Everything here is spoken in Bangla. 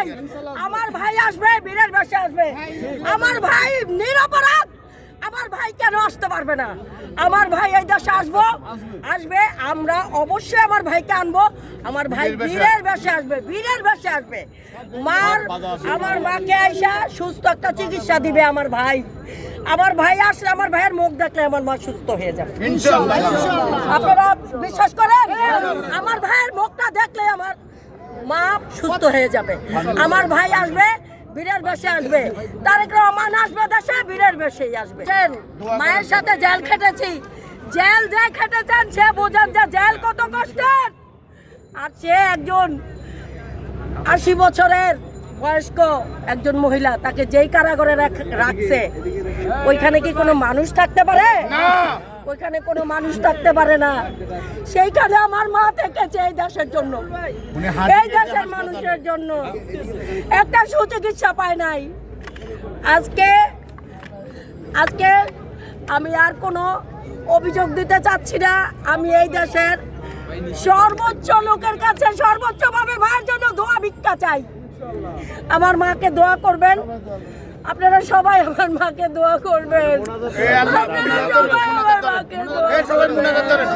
নাই আমার ভাই আসবে বীরের বেশে আসবে। আমার ভাই নিরপরাধ আমার ভাই কেন আসতে পারবে না? আমার ভাই এই দেশে আসব আসবে আমরা অবশ্যই আমার ভাইকে আনব। আমার ভাই বীরের বেশে আসবে বীরের বেশে আসবে। মার আমার মাকে আইসা সুস্থ একটা চিকিৎসা দিবে আমার ভাই। আমার ভাই আসলে আমার ভাইয়ের মুখ দেখলে আমার মা সুস্থ হয়ে যাবে। আপনারা বিশ্বাস করেন? আমার ভাইয়ের মুখটা দেখলে আমার মা সুস্থ হয়ে যাবে। আমার ভাই আসবে, বীরের বেশে আসবে। তারেক রহমান আসবে দেশে, বীরের বেশেই আসবে? মায়ের সাথে জেল খেটেছি। জেল যে খেটেছেন, সে বোঝেন যে জেল কত কষ্টের। আর সে একজন আশি বছরের বয়স্ক একজন মহিলা, তাকে যেই কারাগারে রাখ- রাখছে, ওইখানে কি কোনো মানুষ থাকতে পারে? ওইখানে কোনো মানুষ থাকতে পারে না। সেইখানে আমার মা থেকেছে এই দেশের জন্য। এই দেশের মানুষের জন্য। একটা সুচিকিৎসা পায় নাই। আজকে আজকে আমি আর কোনো অভিযোগ দিতে চাচ্ছি না। আমি এই দেশের সর্বোচ্চ লোকের কাছে সর্বোচ্চভাবে ভাইয়ের জন্য দোয়া ভিক্ষা চাই। আমার মাকে দোয়া করবেন। আপনারা সবাই আমার মাকে দোয়া করবেন। আপনারা সবাই আমার মাকে দোয়া করবেন